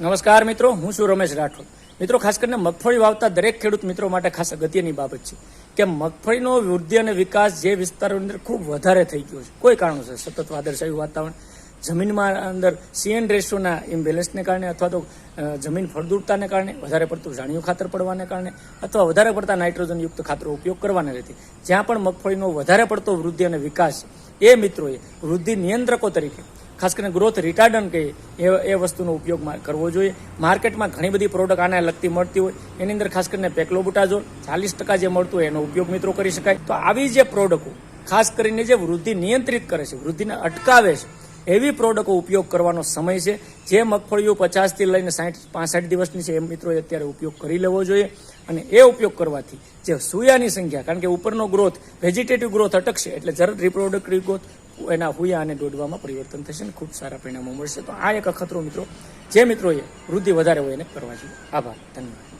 નમસ્કાર મિત્રો, હું છું રમેશ રાઠોડ. મિત્રો, ખાસ કરીને મગફળી વાવતા દરેક ખેડૂત મિત્રો માટે ખાસ અગત્યની બાબત છે કે મગફળીનો વૃદ્ધિ અને વિકાસ જે વિસ્તારોની અંદર ખૂબ વધારે થઈ ગયો છે. કોઈ કારણોસર સતત વાદળછાયું વાતાવરણ, જમીનમાં અંદર સીએન રેશિયોના ઇમ્બેલેન્સને કારણે અથવા તો જમીન ફળદ્રુપતાને કારણે વધારે પડતું ઝાણિયું ખાતર પડવાને કારણે અથવા વધારે પડતા નાઇટ્રોજનયુક્ત ખાતરો ઉપયોગ કરવાને લીધે જ્યાં પણ મગફળીનો વધારે પડતો વૃદ્ધિ અને વિકાસ એ મિત્રોએ વૃદ્ધિ નિયંત્રકો તરીકે ખાસ કરીને ગ્રોથ રિટાર્ડન કહીએ એ એ વસ્તુનો ઉપયોગ કરવો જોઈએ. માર્કેટમાં ઘણી બધી પ્રોડક્ટ આને લગતી મળતી હોય. એની અંદર ખાસ કરીને પેક્લોબુટાઝોલ ચાલીસ ટકા જે મળતું હોય એનો ઉપયોગ મિત્રો કરી શકાય. તો આવી જે પ્રોડક્ટો ખાસ કરીને જે વૃદ્ધિ નિયંત્રિત કરે છે, વૃદ્ધિને અટકાવે છે, એવી પ્રોડક્ટો ઉપયોગ કરવાનો સમય છે, જે મગફળીઓ પચાસથી લઈને સાઠ પાસઠ દિવસની છે, એ મિત્રોએ અત્યારે ઉપયોગ કરી લેવો જોઈએ. અને એ ઉપયોગ કરવાથી જે સૂયાની સંખ્યા, કારણ કે ઉપરનો ગ્રોથ વેજીટેટિવ ગ્રોથ અટકશે, એટલે જરત રિપ્રોડક્ટિવ ગ્રોથ એના હુયા અને દોડવામાં પરિવર્તન થશે અને ખૂબ સારા પરિણામો મળશે. તો આ એક અખતરો મિત્રો, જે મિત્રોએ વૃદ્ધિ વધારે હોય એને કરવા જોઈએ. આભાર. ધન્યવાદ.